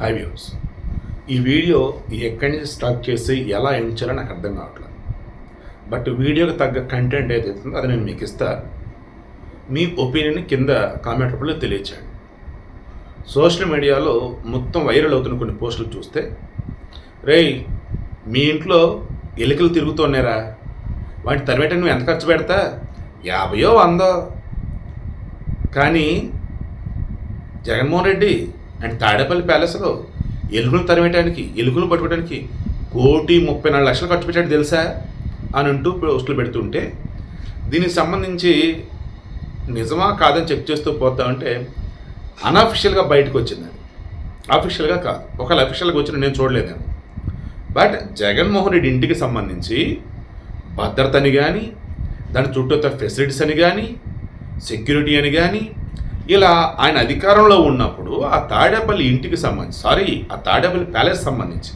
High views ఈ video ఎక్కడి నుంచి స్టార్ట్ చేసి ఎలా ఎండ్ చేయాలో నాకు అర్థం కావట్లేదు. బట్ వీడియోకి తగ్గ కంటెంట్ ఏదైతే ఉందో అది నేను మీకు ఇస్తాను మీ ఒపీనియన్ కింద కామెంట్ రూపంలో తెలియచేయండి. సోషల్ మీడియాలో మొత్తం వైరల్ అవుతున్న కొన్ని పోస్టులు చూస్తే రేయ్ మీ ఇంట్లో ఎలుకలు తిరుగుతున్నారా వాటి తరివేట నువ్వు ఎంత ఖర్చు పెడతా? యాభయో వందో. కానీ జగన్మోహన్ రెడ్డి అండ్ తాడేపల్లి ప్యాలెస్లో ఎలుగులు తరిమేయడానికి ఎలుగులు పట్టుకోవడానికి కోటి ముప్పై నాలుగు లక్షలు ఖర్చు పెట్టాడు తెలుసా? అని అంటూ పోస్టులు పెడుతుంటే దీనికి సంబంధించి నిజమా కాదని చెక్ చేస్తూ పోతా ఉంటే అన్అఫిషియల్గా బయటకు వచ్చింది అఫీషియల్గా కాదు. ఒకవేళ అఫీషియల్గా వచ్చిన నేను చూడలేదేమో బట్ జగన్మోహన్ రెడ్డి ఇంటికి సంబంధించి భద్రతని కానీ దాని చుట్టూ ఫెసిలిటీస్ అని కానీ సెక్యూరిటీ అని కానీ ఇలా ఆయన అధికారంలో ఉన్నప్పుడు ఆ తాడేపల్లి ఇంటికి సంబంధించి సారీ ఆ తాడేపల్లి ప్యాలెస్ సంబంధించి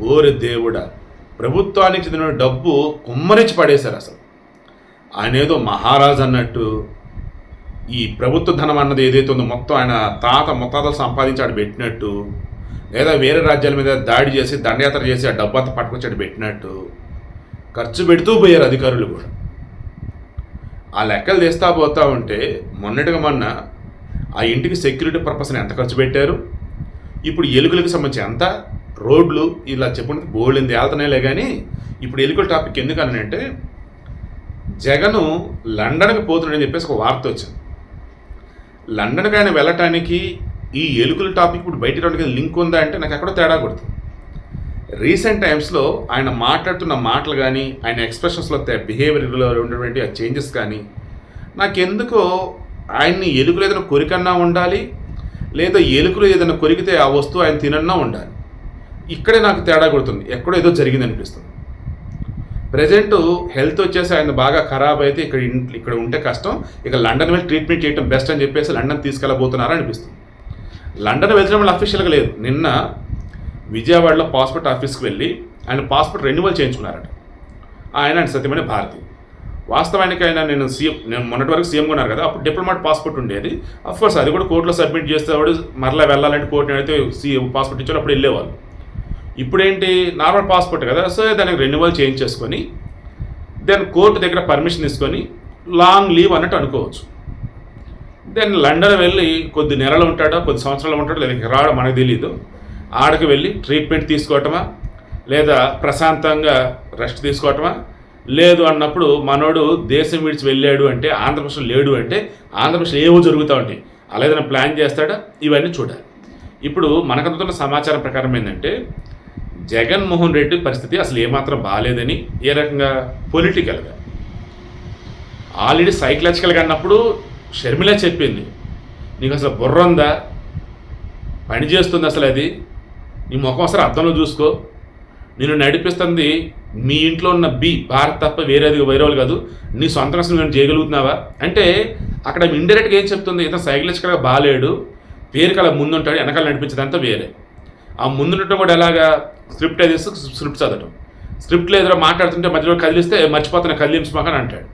ఓరి దేవుడా ప్రభుత్వానికి చెందిన డబ్బు కుమ్మరించి పడేశారు అసలు. ఆయన ఏదో మహారాజు అన్నట్టు ఈ ప్రభుత్వ ధనం అన్నది ఏదైతే ఉందో మొత్తం ఆయన తాత ముత్తాతలు సంపాదించాడు పెట్టినట్టు లేదా వేరే రాజ్యాల మీద దాడి చేసి దండయాత్ర చేసి ఆ డబ్బు అంతా పట్టుకొచ్చి పెట్టినట్టు ఖర్చు పెడుతూ పోయారు అధికారులు కూడా. ఆ లెక్కలు తీస్తా పోతా ఉంటే మొన్నటిగా మొన్న ఆ ఇంటికి సెక్యూరిటీ పర్పస్ని ఎంత ఖర్చు పెట్టారు? ఇప్పుడు ఎలుకలకు సంబంధించి ఎంత? రోడ్లు ఇలా చెప్పుకుంటే బోల్డింది వెళ్తున్నాయిలే కానీ ఇప్పుడు ఎలుకల టాపిక్ ఎందుకు అని అంటే జగను లండన్కి పోతున్నాడని చెప్పేసి ఒక వార్త వచ్చింది. లండన్కి ఆయన వెళ్ళటానికి ఈ ఎలుకల టాపిక్ ఇప్పుడు బయట రావడానికి లింక్ ఉందా అంటే నాకు ఎక్కడో తేడా కొడుతుంది రీసెంట్ టైమ్స్లో ఆయన మాట్లాడుతున్న మాటలు కానీ ఆయన ఎక్స్ప్రెషన్స్లో బిహేవియర్లో ఉన్నటువంటి ఆ చేంజెస్ కానీ నాకెందుకో ఆయన్ని ఎలుకలు ఏదైనా కొరికన్నా ఉండాలి లేదా ఎలుకలు ఏదైనా కొరికితే ఆ వస్తువు ఆయన తినన్నా ఉండాలి. ఇక్కడే నాకు తేడా కొడుతుంది. ఎక్కడో ఏదో జరిగింది అనిపిస్తుంది. ప్రజెంట్ హెల్త్ వచ్చేసి ఆయన బాగా ఖరాబ్ అయితే ఇక్కడ ఇక్కడ ఉంటే కష్టం. ఇక లండన్ వెళ్ళి ట్రీట్మెంట్ చేయడం బెస్ట్ అని చెప్పేసి లండన్ తీసుకెళ్ళబోతున్నారా అనిపిస్తుంది. లండన్ వెళ్ళడం వల్ల అఫీషియల్గా లేదు. నిన్న విజయవాడలో పాస్పోర్ట్ ఆఫీస్కి వెళ్ళి ఆయన పాస్పోర్ట్ రెన్యువల్ చేయించుకున్నారట. ఆయన ఆయన సత్యమైన భారతి. వాస్తవానికి ఆయన నేను సీఎం నేను మొన్నటి వరకు సీఎం ఉన్నారు కదా అప్పుడు డిప్లొమాట్ పాస్పోర్ట్ ఉండేది. కోర్స్ అది కూడా కోర్టులో సబ్మిట్ చేసేవాడు మరలా వెళ్ళాలంటే కోర్టు అయితే సీఎం పాస్పోర్ట్ ఇచ్చాడు అప్పుడు వెళ్ళేవాళ్ళు. ఇప్పుడేంటి నార్మల్ పాస్పోర్ట్ కదా సో దానికి రెన్యువల్ చేయించేసుకొని దెన్ కోర్టు దగ్గర పర్మిషన్ తీసుకొని లాంగ్ లీవ్ అన్నట్టు అనుకోవచ్చు. దెన్ లండన్ వెళ్ళి కొద్ది నెలలు ఉంటాడో కొద్ది సంవత్సరాలు ఉంటాడో లేదా రావడం మనకు తెలియదు ఆడకి వెళ్ళి ట్రీట్మెంట్ తీసుకోవటమా? లేదా ప్రశాంతంగా రెస్ట్ తీసుకోవటమా? లేదు అన్నప్పుడు మనోడు దేశం విడిచి వెళ్ళాడు అంటే ఆంధ్రప్రదేశ్లో లేడు అంటే ఆంధ్రప్రదేశ్లో ఏవో జరుగుతూ ఉంటాయి. అలా ఏదైనా ప్లాన్ చేస్తాడా? ఇవన్నీ చూడాలి. ఇప్పుడు మనకందుతున్న సమాచారం ప్రకారం ఏంటంటే జగన్మోహన్ రెడ్డి పరిస్థితి అసలు ఏమాత్రం బాగాలేదని ఏ రకంగా? పొలిటికల్గా ఆల్రెడీ సైకలాజికల్గా అన్నప్పుడు షర్మిల చెప్పింది నీకు అసలు బుర్ర ఉందా? పని చేస్తుంది అసలు అది. నీ ముఖం అసలు అర్థంలో చూసుకో. నేను నడిపిస్తుంది మీ ఇంట్లో ఉన్న బి భారత్ తప్ప వేరేది వేరేవాళ్ళు కాదు. నీ సొంత నష్టం నేను చేయగలుగుతున్నావా? అంటే అక్కడ ఇండైరెక్ట్గా ఏం చెప్తుంది? ఇతను సైకలాజికల్గా బాగాలేడు పేరుకి అలా ముందుంటాడు వెనకాల నడిపించదంతా వేరే. ఆ ముందుండటం కూడా ఎలాగా? స్క్రిప్ట్ అది స్క్రిప్ట్ చదవటం. స్క్రిప్ట్లో ఏదో మాట్లాడుతుంటే మధ్యలో కదిలిస్తే మర్చిపోతున్న కదిలించమాక అంటాడు.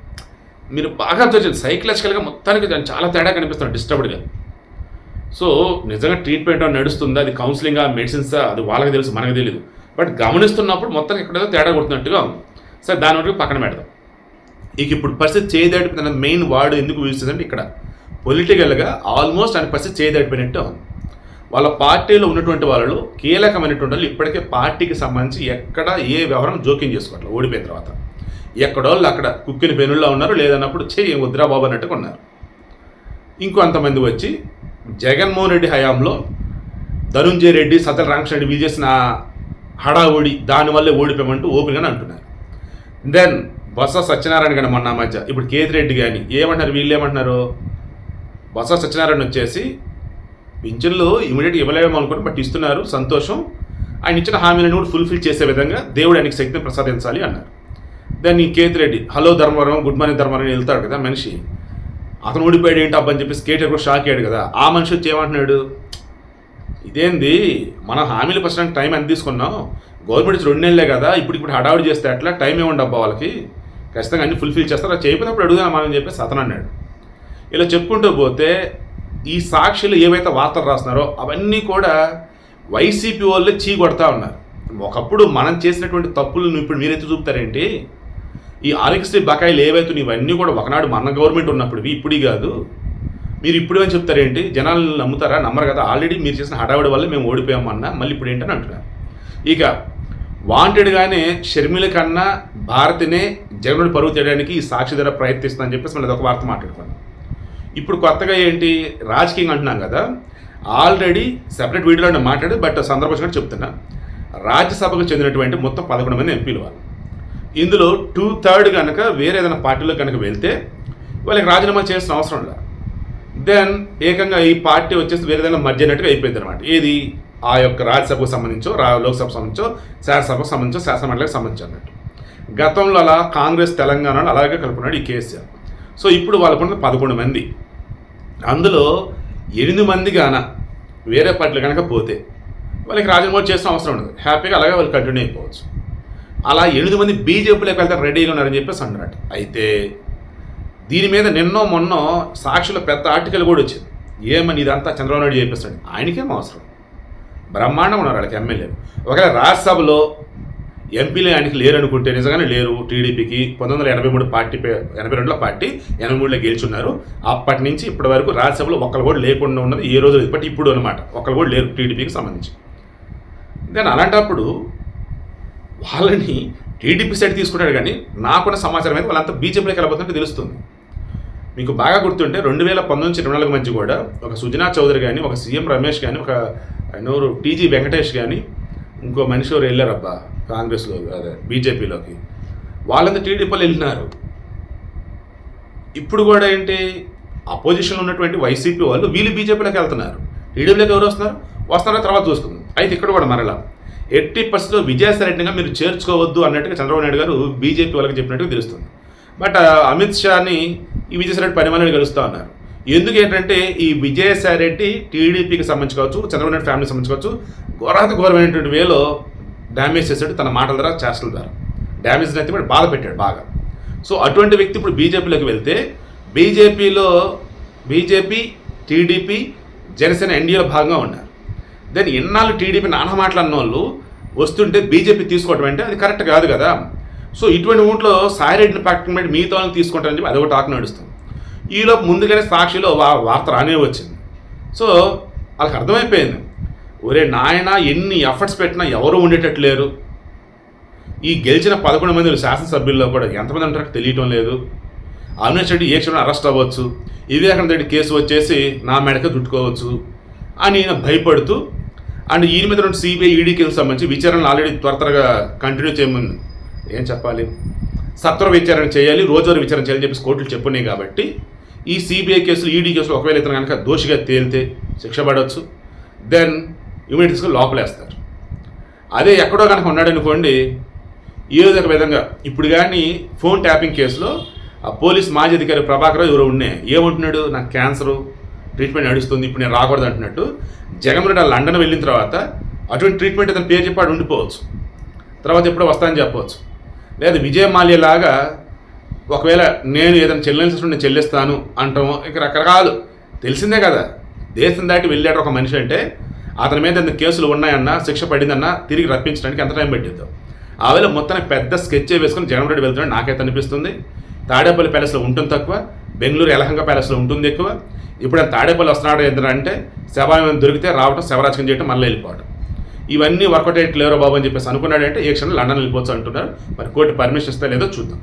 మీరు బాగా అర్థం సైకలాజికల్గా మొత్తానికి చాలా తేడా కనిపిస్తాడు డిస్టర్బ్డ్గా సో నిజంగా ట్రీట్మెంట్ నడుస్తుందా? అది కౌన్సిలింగా మెడిసిన్సా అది వాళ్ళకి తెలుసు మనకు తెలియదు బట్ గమనిస్తున్నప్పుడు మొత్తం ఎక్కడేదో తేడా కొడుతున్నట్టుగా ఉంది. సరే దాని వరకు పక్కన పెడదాం. ఇక ఇప్పుడు పరిస్థితి చేయదాటిపోయిన మెయిన్ వార్డు ఎందుకు వీస్తుందంటే ఇక్కడ పొలిటికల్గా ఆల్మోస్ట్ ఆయన పరిస్థితి చేయదాటిపోయినట్టు ఉంది. వాళ్ళ పార్టీలో ఉన్నటువంటి వాళ్ళు కీలకమైనటువంటి వాళ్ళు ఇప్పటికే పార్టీకి సంబంధించి ఎక్కడ ఏ వ్యవహారం జోక్యం చేసుకోవట్లేదు ఓడిపోయిన తర్వాత. ఎక్కడోళ్ళు అక్కడ కుక్కిన పెనుల్లో ఉన్నారు లేదన్నప్పుడు చేయి వద్దురా బాబు అన్నట్టుగా ఉన్నారు. ఇంకొంతమంది వచ్చి జగన్మోహన్ రెడ్డి హయాంలో ధనుంజయ రెడ్డి సతల రామకృష్ణ రెడ్డి చేసిన హడావుడి దానివల్లే ఓడిపోయామంటూ ఓపెన్గానే అంటున్నారు. దెన్ బొత్స సత్యనారాయణ కానీ మొన్న మధ్య ఇప్పుడు కేతిరెడ్డి కానీ ఏమంటున్నారు వీళ్ళు ఏమంటున్నారు? బొత్స సత్యనారాయణ వచ్చేసి పింఛన్లు ఇమీడియట్ ఇవ్వలేము అనుకుని బట్ ఇస్తున్నారు సంతోషం. ఆయన ఇచ్చిన హామీలను కూడా ఫుల్ఫిల్ చేసే విధంగా దేవుడు ఆయనకి శక్తిని ప్రసాదించాలి అన్నారు. దాన్ని Kethireddy hello Dharmavaram good morning Dharmavaram వెళ్తాడు కదా మనిషి. అతను ఓడిపోయాడు ఏంటి అబ్బని చెప్పేసి కేటీఆర్ కూడా షాక్ అయ్యాడు కదా. ఆ మనిషి వచ్చి ఏమంటున్నాడు? ఇదేంది? మన హామీలు పర్సెంట్ టైం ఎంత తీసుకున్నాం? గవర్నమెంట్ ఇచ్చి రెండు నెలలే కదా ఇప్పుడు ఇప్పుడు హడావుడి చేస్తే అట్లా టైం ఏముంది అబ్బా వాళ్ళకి? ఖచ్చితంగా అన్ని ఫుల్ఫిల్ చేస్తారు? అది చేయకపోయినప్పుడు అడుగుదాం మనం చెప్పేసి అతను అన్నాడు. ఇలా చెప్పుకుంటూ పోతే ఈ సాక్షులు ఏవైతే వార్తలు రాస్తున్నారో అవన్నీ కూడా వైసీపీ వాళ్ళే చీ కొడతా ఉన్నారు. ఒకప్పుడు మనం చేసినటువంటి తప్పులను ఇప్పుడు మీరైతే చూపుతారేంటి? ఈ ఆరోగ్యశ్రీ బకాయిలు ఏవైతే ఇవన్నీ కూడా ఒకనాడు మన గవర్నమెంట్ ఉన్నప్పుడు ఇప్పుడు కాదు. మీరు ఇప్పుడు ఏమని చెప్తారేంటి? జనాలు నమ్ముతారా? నమ్మరు కదా. ఆల్రెడీ మీరు చేసిన హడావిడి వల్ల మేము ఓడిపోయామన్నా మళ్ళీ ఇప్పుడు ఏంటని అంటున్నారు ఇక వాంటెడ్గానే షర్మిల కన్నా భారతినే జగన్ పరువు తీయడానికి ఈ సాక్షి ధర ప్రయత్నిస్తుందని చెప్పేసి మళ్ళీ ఒక వార్త మాట్లాడుకున్నాం. ఇప్పుడు కొత్తగా ఏంటి? రాజకీయం అంటున్నాం కదా. ఆల్రెడీ సెపరేట్ వీడియోలో మాట్లాడి బట్ సందర్భంగా చెప్తున్నా. రాజ్యసభకు చెందినటువంటి మొత్తం పదకొండు మంది ఎంపీలు వాళ్ళు. ఇందులో టూ థర్డ్ కనుక వేరే ఏదైనా పార్టీలో కనుక వెళ్తే వాళ్ళకి రాజీనామా చేయాల్సిన అవసరం లేదు దెన్ ఏకంగా ఈ పార్టీ వచ్చేసి వేరే ఏదైనా మధ్య అయినట్టుగా అయిపోయింది అనమాట ఏది? ఆ యొక్క రాజ్యసభకు సంబంధించో రా లోక్సభకు సంబంధించో శాసనసభకు సంబంధించో శాసనమండలికి సంబంధించి అన్నట్టు. గతంలో అలా కాంగ్రెస్ తెలంగాణలో అలాగే కలుపుకున్నాడు ఈ కేసీఆర్. సో ఇప్పుడు వాళ్ళకున్నది పదకొండు మంది. అందులో ఎనిమిది మంది గాన వేరే పార్టీలు కనుక పోతే వాళ్ళకి రాజీనామా చేసిన అవసరం ఉండదు. హ్యాపీగా అలాగే వాళ్ళు కంటిన్యూ అయిపోవచ్చు. అలా ఎనిమిది మంది బీజేపీలోకి వెళ్తే రెడీగా ఉన్నారని చెప్పేసి అన్నట్టు అయితే దీని మీద నిన్నో మొన్నో సాక్షుల పెద్ద ఆర్టికల్ కూడా వచ్చింది. ఏమని ఇదంతా చంద్రబాబు నాయుడు చెప్పేస్తాడు ఆయనకేం అవసరం? బ్రహ్మాండం ఉన్నారు వాళ్ళకి ఎమ్మెల్యేలు. ఒకవేళ రాజ్యసభలో ఎంపీలు ఆయనకి లేరు అనుకుంటే నిజంగానే లేరు. టీడీపీకి పంతొమ్మిది వందల ఎనభై మూడు పార్టీ పే- ఎనభై రెండులో పార్టీ ఎనభై మూడులో గెలుచున్నారు. అప్పటి నుంచి ఇప్పటి వరకు రాజ్యసభలో ఒక్కరు కూడా లేకుండా ఉన్నది ఏ రోజు. ఇప్పటి బట్ ఇప్పుడు అనమాట ఒక్కరు కూడా లేరు టీడీపీకి సంబంధించి. దెన్ అలాంటప్పుడు వాళ్ళని టీడీపీ సైడ్ తీసుకుంటాడు కానీ నాకున్న సమాచారం అయితే వాళ్ళంతా బీజేపీలోకి వెళ్ళబోతుంటే తెలుస్తుంది. మీకు బాగా గుర్తుంటే రెండు వేల పంతొమ్మిది నుంచి ఇరవై నాలుగు మధ్య కూడా ఒక సుజనా చౌదరి కానీ ఒక సీఎం రమేష్ కానీ ఒక నూరు టీజీ వెంకటేష్ కానీ ఇంకో మనిషి ఎవరు వెళ్ళారబ్బా? కాంగ్రెస్లో అదే బీజేపీలోకి. వాళ్ళంతా టీడీపీలో వెళ్ళినారు. ఇప్పుడు కూడా ఏంటి? అపోజిషన్లో ఉన్నటువంటి వైసీపీ వాళ్ళు వీళ్ళు బీజేపీలోకి వెళ్తున్నారు. టీడీపీలోకి ఎవరు వస్తున్నారు? వస్తున్నారో తర్వాత చూసుకుందాం. అయితే ఇక్కడ కూడా మరలా ఎట్టి పరిస్థితుల్లో విజయసాయిరెడ్డిగా మీరు చేర్చుకోవద్దు అన్నట్టుగా చంద్రబాబు నాయుడు గారు బీజేపీ వాళ్ళకి చెప్పినట్టుగా తెలుస్తుంది. బట్ అమిత్ షాని ఈ విజయసాయిరెడ్డి పని మంది కలుస్తూ ఉన్నారు. ఎందుకు ఏంటంటే ఈ విజయసాయిరెడ్డి టీడీపీకి సంబంధించి కావచ్చు చంద్రబాబు నాయుడు ఫ్యామిలీకి సంబంధించి కావచ్చు ఘోరాత ఘోరమైనటువంటి వేలో డ్యామేజ్ చేశాడు తన మాటల ద్వారా చేష్టల ద్వారా. డ్యామేజ్ అయితే కూడా బాధ పెట్టాడు బాగా. సో అటువంటి వ్యక్తి ఇప్పుడు బీజేపీలోకి వెళ్తే బీజేపీలో బీజేపీ టీడీపీ జనసేన ఎన్డీఏలో భాగంగా ఉన్నారు. దెన్ ఎన్నాళ్ళు టీడీపీ నానా మాట్లాడిన వాళ్ళు వస్తుంటే బీజేపీ తీసుకోవటం అంటే అది కరెక్ట్ కాదు కదా. సో ఇటువంటి ఊంట్లో సాయిరెడ్డిని పక్కన పెట్టి మిగతా వాళ్ళని తీసుకుంటారని చెప్పి అదొక టాక్ నడుస్తుంది. ఈలోపు ముందుగానే సాక్షిలో వా- వార్త రానే వచ్చింది. సో వాళ్ళకి అర్థమైపోయింది. ఒరే నాయన ఎన్ని ఎఫర్ట్స్ పెట్టినా ఎవరు ఉండేటట్టు లేరు. ఈ గెలిచిన పదకొండు మంది శాసనసభ్యుల్లో కూడా ఎంతమంది ఉంటారో తెలియటం లేదు. అవినాష్ రెడ్డి ఏ క్షణం అరెస్ట్ అవ్వచ్చు. వివేకానంద రెడ్డి కేసు వచ్చేసి నా మెడకే దుట్టుకోవచ్చు అని భయపడుతూ అండ్ ఈయన మీద నుండి సిబిఐ ఈడీ కేసు సంబంధించి విచారణలు ఆల్రెడీ త్వర త్వరగా కంటిన్యూ చేయమని ఏం చెప్పాలి? సత్వర విచారణ చేయాలి రోజువారీ విచారణ చేయాలని చెప్పేసి కోర్టులు చెప్పున్నాయి కాబట్టి ఈ సిబిఐ కేసులు ఈడీ కేసులు ఒకవేళ ఇతను కనుక దోషిగా తేలితే శిక్ష పడవచ్చు దెన్ ఇమీడియట్స్గా లోపలేస్తారు. అదే ఎక్కడో కనుక ఉన్నాడనుకోండి ఏదో ఒక విధంగా ఇప్పుడు కానీ ఫోన్ ట్యాపింగ్ కేసులో ఆ పోలీస్ మాజీ అధికారి ప్రభాకర్ ఎవరో ఉన్నాయి. ఏమంటున్నాడు? నాకు క్యాన్సర్ ట్రీట్మెంట్ నడుస్తుంది ఇప్పుడు నేను రాకూడదు అంటున్నట్టు జగన్ రెడ్డి లండన్ వెళ్ళిన తర్వాత అటువంటి ట్రీట్మెంట్ అతని పేరు చెప్పి ఉండిపోవచ్చు. తర్వాత ఎప్పుడో వస్తానని చెప్పవచ్చు. లేదా విజయ లాగా ఒకవేళ నేను ఏదైనా చెల్లించాల్సి నేను చెల్లిస్తాను అంటాము ఇక రకరకాలు. తెలిసిందే కదా. దేశం దాటి వెళ్ళాడు ఒక మనిషి అంటే అతని మీద ఎంత కేసులు ఉన్నాయన్నా శిక్ష పడిందన్నా తిరిగి రప్పించడానికి ఎంత టైం పట్టిద్దాం. ఆవేళ మొత్తానికి పెద్ద స్కెచ్ వేసుకుని జగన్ రెడ్డి వెళ్తున్నాడు. నాకైతే అనిపిస్తుంది. తాడేపల్లి ప్యాలెస్లో ఉంటుంది తక్కువ. బెంగళూరు యలహంక ప్యాలెస్లో ఉంటుంది ఎక్కువ. ఇప్పుడు ఆయన తాడేపల్లి వస్తున్నాడు ఏంటంటే శవాయం దొరికితే రావటం శవరాజకం చేయటం మళ్ళీ వెళ్ళిపోవడం ఇవన్నీ వర్కౌట్ అయ్యట్లేరో బాబు అని చెప్పేసి అనుకున్నాడంటే ఏ క్షణం లండన్ వెళ్ళిపోవచ్చు అంటున్నారు. మరి కోర్టు పర్మిషన్ ఇస్తా లేదో చూద్దాం.